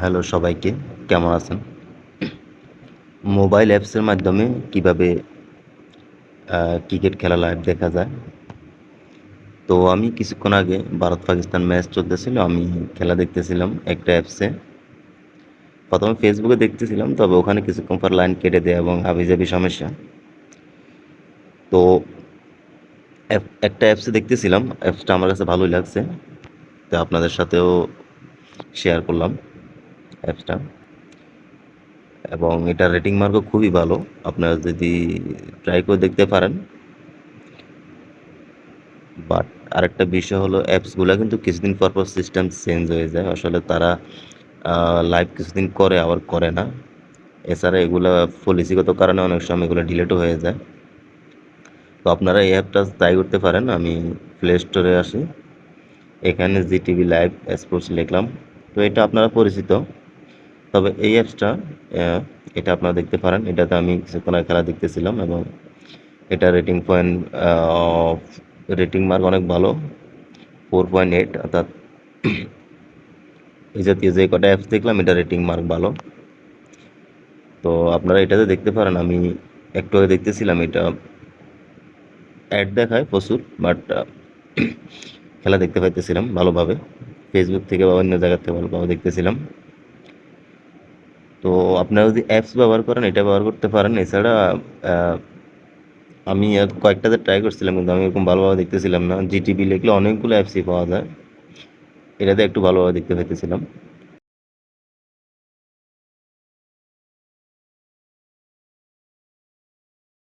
Hello সবাইকে, কেমন আছেন? মোবাইল অ্যাপসের মাধ্যমে কীভাবে ক্রিকেট খেলা লাইভ দেখা যায়? তো আমি কিছুক্ষণ আগে ভারত পাকিস্তান ম্যাচ চলতেছিল, আমি খেলা দেখতেছিলাম একটা অ্যাপসে। প্রথমে ফেসবুকে দেখতেছিলাম, তবে ওখানে কিছুক্ষণ পর লাইন কেটে দেয় এবং হাবিজাবি সমস্যা। তো একটা অ্যাপসে দেখতেছিলাম, অ্যাপসটা আমার কাছে ভালোই লাগছে, তো আপনাদের সাথেও শেয়ার করলাম। অ্যাপসটা। এবং এটার রেটিং মার্কও খুবই ভালো। আপনারা যদি ট্রাই করে দেখতে পারেন। বাট আরেকটা বিষয় হলো অ্যাপসগুলো কিন্তু কিছুদিন পর পর সিস্টেম চেঞ্জ হয়ে যায়। আসলে তারা লাইভ কিছুদিন করে, আবার করে না। এছাড়া এগুলো পলিসিগত কারণে অনেক সময় এগুলো ডিলেটও হয়ে যায়। তো আপনারা এই অ্যাপটা ট্রাই করতে পারেন। আমি প্লে স্টোরে আসি। এখানে জি টিভি লাইভ স্পোর্টস লিখলাম। তো এটা আপনারা পরিচিত। তবে এই অ্যাপসটা এটা আপনারা দেখতে পারেন। এটাতে আমি কিছুক্ষণ খেলা দেখতেছিলাম এবং এটা রেটিং পয়েন্ট রেটিং মার্ক অনেক ভালো ফোর পয়েন্ট এইট অর্থাৎ এই জাতীয় যে কটা অ্যাপস দেখলাম, এটা রেটিং মার্ক ভালো। তো আপনারা এটাতে দেখতে পারেন, আমি একটু আগে দেখতেছিলাম এটা অ্যাড দেখায় প্রচুর বাট খেলা দেখতে পাইতেছিলাম ভালোভাবে। ফেসবুক থেকে বা অন্য জায়গার থেকে ভালোভাবে দেখতেছিলাম। তো আপনারা যদি অ্যাপস ব্যবহার করেন, এটা ব্যবহার করতে পারেন। এছাড়া আমি কয়েকটাতে ট্রাই করছিলাম, কিন্তু আমি এরকম ভালোভাবে দেখতেছিলাম না। জিটিভি লিখলে অনেকগুলো অ্যাপসই পাওয়া যায়। এটাতে একটু ভালোভাবে দেখতে পাইতেছিলাম।